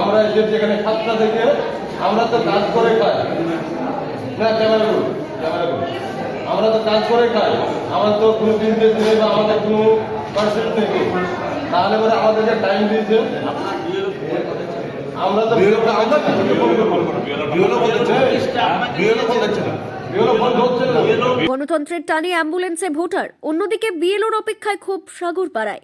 আমরা এসেছি এখানে সাতটা থেকে আমরা তো কাজ করে খাই। না ক্যামেরা আমরা তো কাজ করে খাই। আমার তো কোনো নির্দেশ নেই বা আমাদের কোনো পার্সেন্ট নেই তাহলে পরে আমাদেরকে টাইম দিয়েছে আমরা তো আমরা বিএলও ফোন ধরছে না। গণতন্ত্রের টানে অ্যাম্বুলেন্সে ভোটার অন্যদিকে বিএলওর অপেক্ষায় খুব সাগরপাড়ায়।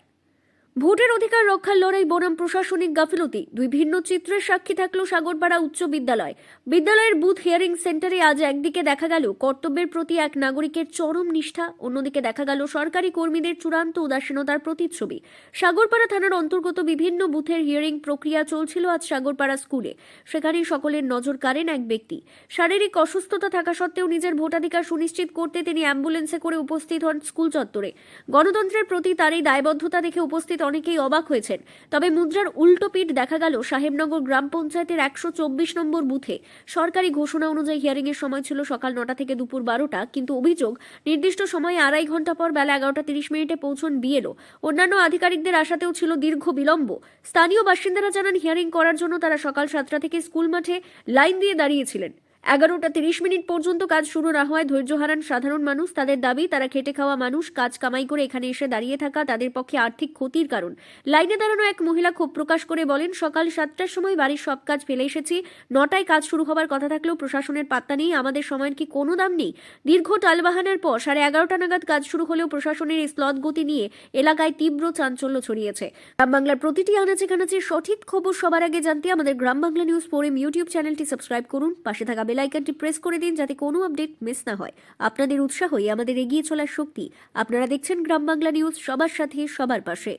ভোটের অধিকার রক্ষার লড়াই বনাম প্রশাসনিক গাফিলতি। দুই ভিন্ন চিত্রের সাক্ষী থাকল সাগরপাড়া উচ্চ বিদ্যালয়। বিদ্যালয়ের বুথ হিয়ারিং সেন্টারে আজ একদিকে দেখা গেল কর্তব্যের প্রতি এক নাগরিকের চরম নিষ্ঠা, অন্যদিকে দেখা গেল সরকারি কর্মীদের চূড়ান্ত উদাসীনতার প্রতিচ্ছবি। সাগরপাড়া থানার অন্তর্গত বিভিন্ন বুথের হিয়ারিং প্রক্রিয়া চলছিল আজ সাগরপাড়া স্কুলে। সেখানেই সকলের নজর কাড়েন এক ব্যক্তি। শারীরিক অসুস্থতা থাকা সত্ত্বেও নিজের ভোটাধিকার সুনিশ্চিত করতে তিনি অ্যাম্বুলেন্সে করে উপস্থিত হন স্কুল চত্বরে। গণতন্ত্রের প্রতি তার এই দায়বদ্ধতা দেখে উপস্থিত অনেকেই অবাক হয়েছেন। তবে মুদ্রার উল্টো পিঠ দেখা গেল সাহেবনগর গ্রাম পঞ্চায়েতের একশো চব্বিশ নম্বর বুথে। সরকারি ঘোষণা অনুযায়ী হিয়ারিং এর সময় ছিল সকাল নটা থেকে দুপুর বারোটা, কিন্তু অভিযোগ, নির্দিষ্ট সময়ে আড়াই ঘণ্টা পর বেলা এগারোটা তিরিশ মিনিটে পৌঁছন বিএলও। অন্যান্য আধিকারিকদের আশাতেও ছিল দীর্ঘ বিলম্ব। স্থানীয় বাসিন্দারা জানান, হিয়ারিং করার জন্য তারা সকাল সাতটা থেকে স্কুল মাঠে লাইন দিয়ে দাঁড়িয়েছিলেন এগারোটা তিরিশ মিনিট পর্যন্ত কাজ শুরু না হওয়ায় ধৈর্য হারান সাধারণ মানুষ। তাদের দাবি, তারা খেটে খাওয়া মানুষ, কাজ কামাই করে এখানে এসে দাঁড়িয়ে থাকা তাদের পক্ষে আর্থিক ক্ষতির কারণ। লাইনে দাঁড়ানো এক মহিলা ক্ষোভ প্রকাশ করে বলেন, সকাল সাতটার সময় বাড়ির সব কাজ ফেলে এসেছি। নটায় কাজ শুরু হবার কথা থাকলেও প্রশাসনের পাত্তা নেই। আমাদের সময়ের কি কোনো দাম নেই? দীর্ঘ টালবাহানার পর সাড়ে এগারোটা নাগাদ কাজ শুরু হলেও প্রশাসনের এই স্লথ গতি নিয়ে এলাকায় তীব্র চাঞ্চল্য ছড়িয়েছে। গ্রাম বাংলার প্রতিটি আনাচে কানাচে সঠিক খবর সবার আগে জানতে আমাদের Gram Bangla news forum YouTube চ্যানেলটি সাবস্ক্রাইব করুন। পাশে থাকা আইকনটি প্রেস করে দিন যাতে কোনো আপডেট মিস না হয়। আপনাদের উৎসাহই আমাদের এগিয়ে চলার শক্তি। আপনারা দেখছেন গ্রাম বাংলা নিউজ সবার সাথে, সবার পাশে।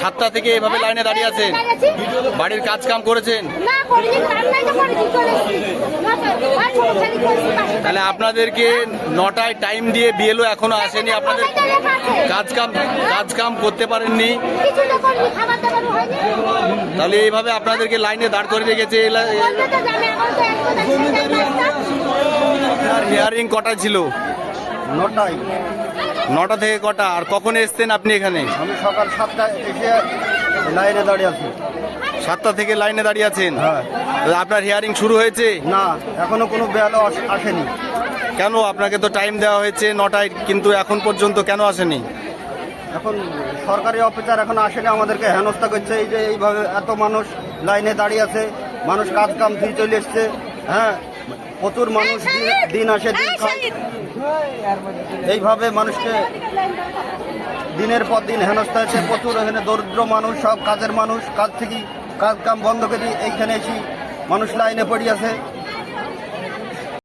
সাতটা থেকে এভাবে লাইনে দাঁড়িয়ে আছেন। বাড়ির কাজ কাম করেছেন। তাহলে আপনাদেরকে নটায় টাইম দিয়ে বিএলও এখনও আসেনি। আপনাদের কাজ কাম কাজ কাম করতে পারেননি। তাহলে এইভাবে আপনাদেরকে লাইনে দাঁড় করে রেখেছে হিয়ারিং কটা ছিল? নটায়। নটা থেকে কটা? আর কখন এসছেন আপনি এখানে? আমি সকাল সাতটায় এসে লাইনে দাঁড়িয়ে আছি। সাতটা থেকে লাইনে দাঁড়িয়ে আছেন? হ্যাঁ। তাহলে আপনার হিয়ারিং শুরু হয়েছে? না এখনও কোনো আস- আসেনি। কেন? আপনাকে তো টাইম দেওয়া হয়েছে নটায় কিন্তু এখন পর্যন্ত কেন আসেনি? এখন সরকারি অফিসার এখন আসেনি, আমাদেরকে হেনস্থা করছে, এই যে এইভাবে এত মানুষ লাইনে দাঁড়িয়ে আছে, মানুষ কাজ কাম দিয়ে চলে এসছে হ্যাঁ? প্রচুর মানুষ দিন- আসে, দিন এইভাবে মানুষকে দিনের পর দিন হেনস্থা হচ্ছে, প্রচুর এখানে দরিদ্র মানুষ, সব কাজের মানুষ, কাজ থেকে কাজ কাম বন্ধ করে এইখানে এসে মানুষ লাইনে পড়ে আছে।